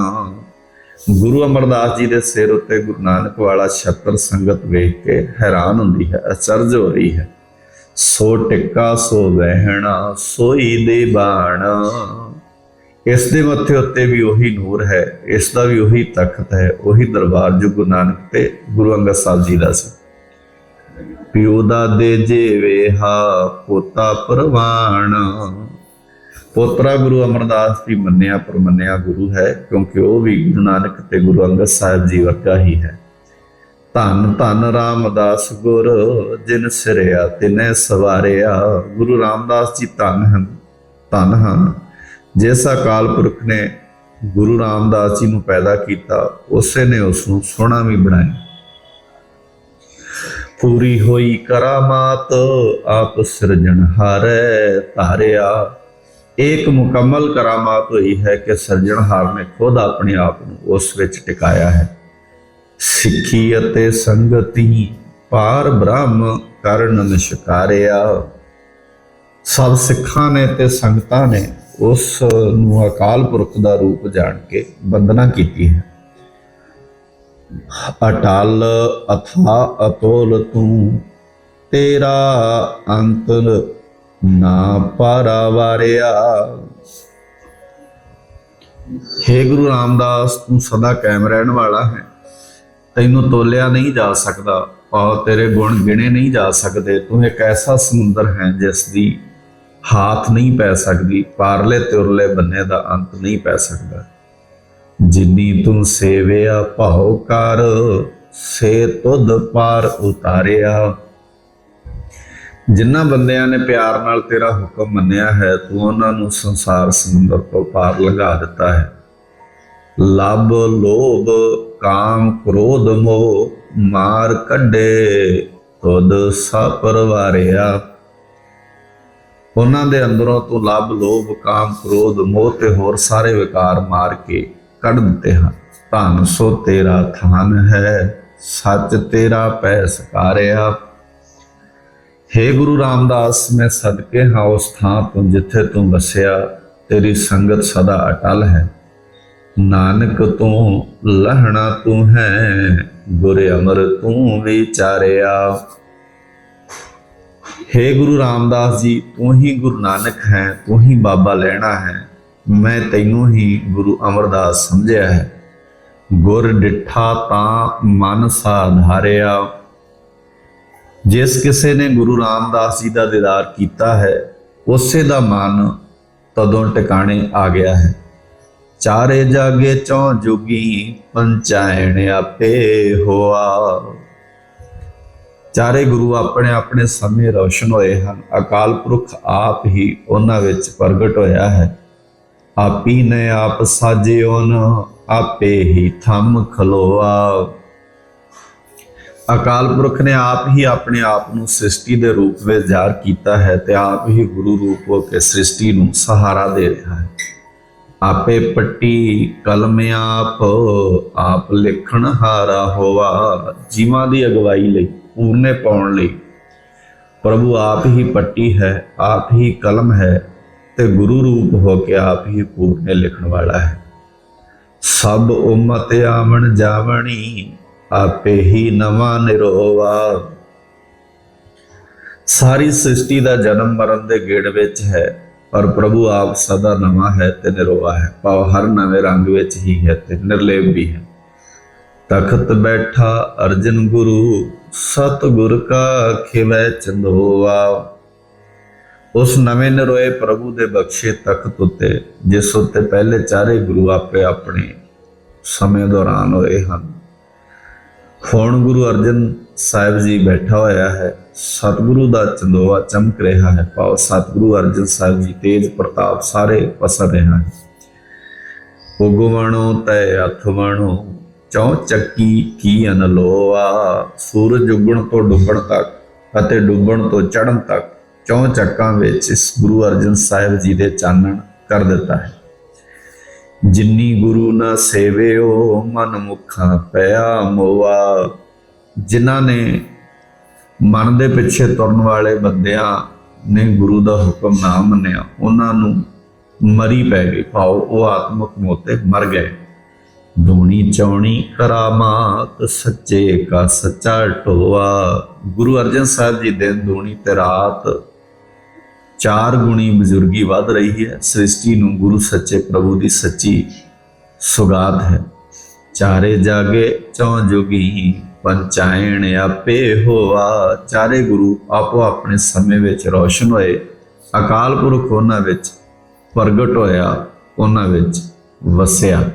S1: ਗੁਰੂ ਅਮਰਦਾਸ ਜੀ ਦੇ ਸਿਰ ਉੱਤੇ ਗੁਰੂ ਨਾਨਕ ਵਾਲਾ ਛਤਰ ਸੰਗਤ ਵੇਖ ਕੇ ਹੈਰਾਨ ਹੁੰਦੀ ਹੈ, ਅਚਰਜ ਹੋ ਰਹੀ ਹੈ। ਸੋ ਟਿੱਕਾ, ਸੋ ਵਹਿਣਾ, ਸੋਈ ਦੇ ਬਾਣਾ। ਇਸ ਦੇ ਮੱਥੇ ਉੱਤੇ ਵੀ ਉਹੀ ਨੂਰ ਹੈ, ਇਸ ਦਾ ਵੀ ਉਹੀ ਤਖਤ ਹੈ, ਉਹੀ ਦਰਬਾਰ ਜੋ ਗੁਰੂ ਨਾਨਕ ਤੇ ਗੁਰੂ ਅੰਗਦ ਸਾਹਿਬ ਜੀ ਦਾ ਸੀ। ਪਿਓ ਦਾ ਦੇ ਜੇਵੇ ਹਾ ਪੋਤਾ ਪਰਵਾਣ। ਪੋਤਰਾ ਗੁਰੂ ਅਮਰਦਾਸ ਜੀ ਮੰਨਿਆ ਪਰਮੰਨਿਆ ਗੁਰੂ ਹੈ, ਕਿਉਂਕਿ ਉਹ ਵੀ ਗੁਰੂ ਨਾਨਕ ਤੇ ਗੁਰੂ ਅੰਗਦ ਸਾਹਿਬ ਜੀ ਵਰਗਾ ਹੀ ਹੈ। ਧੰਨ ਧੰਨ ਰਾਮਦਾਸ ਗੁਰ, ਜਿਨ ਸਿਰਿਆ ਤਿਨੇ ਸਵਾਰਿਆ। ਗੁਰੂ ਰਾਮਦਾਸ ਜੀ ਧੰਨ ਹਨ ਧੰਨ ਹਨ। ਜਿਸ ਅਕਾਲ ਪੁਰਖ ਨੇ ਗੁਰੂ ਰਾਮਦਾਸ ਜੀ ਨੂੰ ਪੈਦਾ ਕੀਤਾ, ਉਸੇ ਨੇ ਉਸ ਨੂੰ ਸੋਹਣਾ ਵੀ ਬਣਾਇਆ। ਪੂਰੀ ਹੋਈ ਕਰਾਮਾਤ, ਆਪ ਸਿਰਜਣਹਾਰੈ ਧਾਰਿਆ। ਇੱਕ ਮੁਕੰਮਲ ਕਰਾਮਾਤ ਹੋਈ ਹੈ ਕਿ ਸਿਰਜਣਹਾਰ ਨੇ ਖੁਦ ਆਪਣੇ ਆਪ ਨੂੰ ਉਸ ਵਿੱਚ ਟਿਕਾਇਆ ਹੈ। ਸਿੱਖੀ ਅਤੇ ਸੰਗਤੀ ਪਾਰ ਬ੍ਰਹਮ ਕਰਨ ਨਿਸ਼ਕਾਰਿਆ। ਸਭ ਸਿੱਖਾਂ ਨੇ ਤੇ ਸੰਗਤਾਂ ਨੇ ਉਸ ਨੂੰ ਅਕਾਲ ਪੁਰਖ ਦਾ ਰੂਪ ਜਾਣ ਕੇ ਬੰਦਨਾ ਕੀਤੀ ਹੈ। ਅਟਲ ਅਥਾ ਅਤੋਲ ਤੂੰ, ਤੇਰਾ ਅੰਤ ਨਾ ਪਾਰਾਵਾਰਿਆ। ਹੇ ਗੁਰੂ ਰਾਮਦਾਸ, ਤੂੰ ਸਦਾ ਕਾਇਮ ਰਹਿਣ ਵਾਲਾ ਹੈ। ਤੈਨੂੰ ਤੋਲਿਆ ਨਹੀਂ ਜਾ ਸਕਦਾ ਔਰ ਤੇਰੇ ਗੁਣ ਗਿਣੇ ਨਹੀਂ ਜਾ ਸਕਦੇ। ਤੂੰ ਇੱਕ ਐਸਾ ਸਮੁੰਦਰ ਹੈ ਜਿਸ ਦੀ ਹਾਥ ਨਹੀਂ ਪੈ ਸਕਦੀ, ਪਾਰਲੇ ਤੇ ਬੰਨੇ ਦਾ ਅੰਤ ਨਹੀਂ ਪੈ ਸਕਦਾ। ਜਿੰਨੀ ਤੂੰ ਸੇਵਿਆ ਭਾਉ ਕਰ, ਸੇ ਤੁਧ ਪਾਰ ਉਤਾਰਿਆ। ਜਿਨ੍ਹਾਂ ਬੰਦਿਆਂ ਨੇ ਪਿਆਰ ਨਾਲ ਤੇਰਾ ਹੁਕਮ ਮੰਨਿਆ ਹੈ, ਤੂੰ ਉਹਨਾਂ ਨੂੰ ਸੰਸਾਰ ਸਮੁੰਦਰ ਤੋਂ ਪਾਰ ਲੰਘਾ ਦਿੱਤਾ ਹੈ। ਲਬ, ਲੋਭ, ਕਾਮ, ਕ੍ਰੋਧ, ਮੋਹ, ਮਾਰ ਕੱਢੇ, ਤੁਧ ਸਾ ਉਹਨਾਂ ਦੇ ਅੰਦਰੋਂ ਤੂੰ ਲੱਭ, ਲੋਭ, ਕਾਮ, ਕ੍ਰੋਧ, ਮੋਹ ਤੇ ਹੋਰ ਸਾਰੇ ਵਿਕਾਰ ਮਾਰ ਕੇ ਕੱਢ ਦਿੱਤੇ ਹਨ। ਧੰਨ ਸੋ ਤੇਰਾ ਥਾਨ ਹੈ, ਸੱਚ ਤੇਰਾ ਪੈ ਸਕਾਰਿਆ ਹੇ ਗੁਰੂ ਰਾਮਦਾਸ, ਮੈਂ ਸਦਕੇ ਹਾਂ ਉਸ ਥਾਂ ਤੋਂ ਜਿੱਥੇ ਤੂੰ ਵਸਿਆ, ਤੇਰੀ ਸੰਗਤ ਸਦਾ ਅਟਲ ਹੈ। ਨਾਨਕ ਤੂੰ ਲਹਣਾ ਤੂੰ ਹੈ, ਗੁਰ ਅਮਰ ਤੂੰ ਵਿਚਾਰਿਆ। ਹੇ ਗੁਰੂ ਰਾਮਦਾਸ ਜੀ, ਤੂੰ ਹੀ ਗੁਰੂ ਨਾਨਕ ਹੈ, ਤੂੰ ਹੀ ਬਾਬਾ ਲੈਣਾ ਹੈ। ਮੈਂ ਤੈਨੂੰ ਹੀ ਗੁਰੂ ਅਮਰਦਾਸ ਸਮਝਿਆ ਹੈ। ਗੁਰ ਡਿਠਾ ਤਾਂ ਮਨ ਸਾਧਾਰਿਆ। ਜਿਸ ਕਿਸੇ ਨੇ ਗੁਰੂ ਰਾਮਦਾਸ ਜੀ ਦਾ ਦੀਦਾਰ ਕੀਤਾ ਹੈ, ਉਸੇ ਦਾ ਮਨ ਤਦੋਂ ਟਿਕਾਣੇ ਆ ਗਿਆ ਹੈ। ਚਾਰੇ ਜਾਗੇ ਚੌ ਜੁਗੀ ਪੰਚਾਇਣ ਆਪੇ ਹੋਆ। ਚਾਰੇ ਗੁਰੂ ਆਪਣੇ ਆਪਣੇ ਸਮੇਂ ਰੌਸ਼ਨ ਹੋਏ ਹਨ। ਅਕਾਲ ਪੁਰਖ ਆਪ ਹੀ ਉਹਨਾਂ ਵਿੱਚ ਪ੍ਰਗਟ ਹੋਇਆ ਹੈ। ਆਪੀ ਨੇ ਆਪ ਸਾਜਿਓਨ ਆਪੇ ਹੀ ਥੰਮ ਖਲੋਆ। ਅਕਾਲ ਪੁਰਖ ਨੇ ਆਪ ਹੀ ਆਪਣੇ ਆਪ ਨੂੰ ਸ੍ਰਿਸ਼ਟੀ ਦੇ ਰੂਪ ਵਿੱਚ ਜ਼ਾਹਰ ਕੀਤਾ ਹੈ ਤੇ ਆਪ ਹੀ ਗੁਰੂ ਰੂਪ ਹੋ ਕੇ ਸ੍ਰਿਸ਼ਟੀ ਨੂੰ ਸਹਾਰਾ ਦੇ ਰਿਹਾ ਹੈ। ਆਪੇ ਪੱਟੀ ਕਲਮ ਆਪ ਆਪ ਲਿਖਣ ਹਾਰਾ ਹੋਵਾ ਜੀਵਾਂ ਦੀ ਅਗਵਾਈ ਲਈ ਪੂਰਨੇ ਪਾਉਣ ਲਈ। ਪ੍ਰਭੂ ਆਪ ਹੀ ਪੱਟੀ ਹੈ, ਆਪ ਹੀ ਕਲਮ ਹੈ ਤੇ ਗੁਰੂ ਰੂਪ ਹੋ ਕੇ ਆਪ ਹੀ ਪੂਰਨੇ ਲਿਖਣ ਵਾਲਾ ਹੈ। ਸਭ ਉਮਤ ਆਵਣ ਜਾਵਣੀ, ਆਪੇ ਹੀ ਨਵਾਂ ਨਿਰੋਵਾ। ਸਾਰੀ ਸ੍ਰਿਸ਼ਟੀ ਦਾ ਜਨਮ ਮਰਨ ਦੇ ਗੇੜ ਵਿੱਚ ਹੈ, ਪਰ ਪ੍ਰਭੂ ਆਪ ਸਦਾ ਨਵਾਂ ਹੈ ਤੇ ਨਿਰੋਵਾ ਹੈ। ਭਾਵ ਹਰ ਨਵੇਂ ਰੰਗ ਵਿੱਚ ਹੀ ਹੈ ਤੇ ਨਿਰਲੇਪ ਵੀ ਹੈ। ਤਖਤ ਬੈਠਾ ਅਰਜਨ ਗੁਰੂ ਸਤਗੁਰ ਕਾ ਖਿਵੈ ਚੰਦੋਵਾ ਉਸ ਨਵੇਂ ਨਰੋਏ ਪ੍ਰਭੂ ਦੇ ਬਖਸ਼ੇ ਤਖਤ ਉੱਤੇ ਜਿਸ ਉੱਤੇ ਪਹਿਲੇ ਚਾਰੇ ਗੁਰੂ ਆਪੇ ਆਪਣੇ ਸਮੇਂ ਦੌਰਾਨ ਹੋਏ ਹਨ। ਹੁਣ ਗੁਰੂ ਅਰਜਨ ਸਾਹਿਬ ਜੀ ਬੈਠਾ ਹੋਇਆ ਹੈ, ਸਤਿਗੁਰੂ ਦਾ ਚੰਦੋਵਾ ਚਮਕ ਰਿਹਾ ਹੈ। ਭਾਵ ਸਤਿਗੁਰੂ ਅਰਜਨ ਸਾਹਿਬ ਜੀ ਤੇਜ ਪ੍ਰਤਾਪ ਸਾਰੇ ਪਸਰ ਰਿਹਾ ਹੈ ਉਗਵਣੋ ਤੈ ਅਥਵਣੋ ਚੌ ਚੱਕੀ ਕੀ ਅਨਲੋਆ ਸੂਰਜ ਉਗਣ ਤੋਂ ਡੁੱਬਣ ਤੱਕ ਅਤੇ ਡੁੱਬਣ ਤੋਂ ਚੜ੍ਹਨ ਤੱਕ ਚੌ ਚੱਕਾਂ ਵਿੱਚ ਇਸ ਗੁਰੂ ਅਰਜਨ ਸਾਹਿਬ ਜੀ ਦੇ ਚਾਨਣ ਕਰ ਦਿੱਤਾ ਹੈ। ਜਿੰਨੀ ਗੁਰੂ ਨਾ ਸੇਵਿਓ, ਮਨ ਮੁਖਾਂ ਪਿਆ ਮੋਆ। ਜਿਨ੍ਹਾਂ ਨੇ ਮਨ ਦੇ ਪਿੱਛੇ ਤੁਰਨ ਵਾਲੇ ਬੰਦਿਆਂ ਨੇ ਗੁਰੂ ਦਾ ਹੁਕਮ ਨਾ ਮੰਨਿਆ, ਉਹਨਾਂ ਨੂੰ ਮਰੀ ਪੈ ਗਈ। ਭਾਵ ਉਹ ਆਤਮਕ ਮੋਤੇ ਮਰ ਗਏ। ਦੂਣੀ ਚੌਣੀ ਕਰਾਮਾਤ ਸੱਚੇ ਕਾ ਸੱਚਾ ਢੋਆ। ਗੁਰੂ ਅਰਜਨ ਸਾਹਿਬ ਜੀ ਦੇ ਦੂਣੀ ਤੇ ਰਾਤ ਚਾਰ ਗੁਣੀ ਬਜ਼ੁਰਗੀ ਵੱਧ ਰਹੀ ਹੈ। ਸ੍ਰਿਸ਼ਟੀ ਨੂੰ ਗੁਰੂ ਸੱਚੇ ਪ੍ਰਭੂ ਦੀ ਸੱਚੀ ਸੁਗਾਤ ਹੈ। ਚਾਰੇ ਜਾਗੇ ਚੌ ਜੁਗੀ ਪੰਚਾਇਣ ਆਪੇ ਹੋਆ। ਚਾਰੇ ਗੁਰੂ ਆਪੋ ਆਪਣੇ ਸਮੇਂ ਵਿੱਚ ਰੋਸ਼ਨ ਹੋਏ। ਅਕਾਲ ਪੁਰਖ ਉਹਨਾਂ ਵਿੱਚ ਪ੍ਰਗਟ ਹੋਇਆ, ਉਹਨਾਂ ਵਿੱਚ ਵਸਿਆ।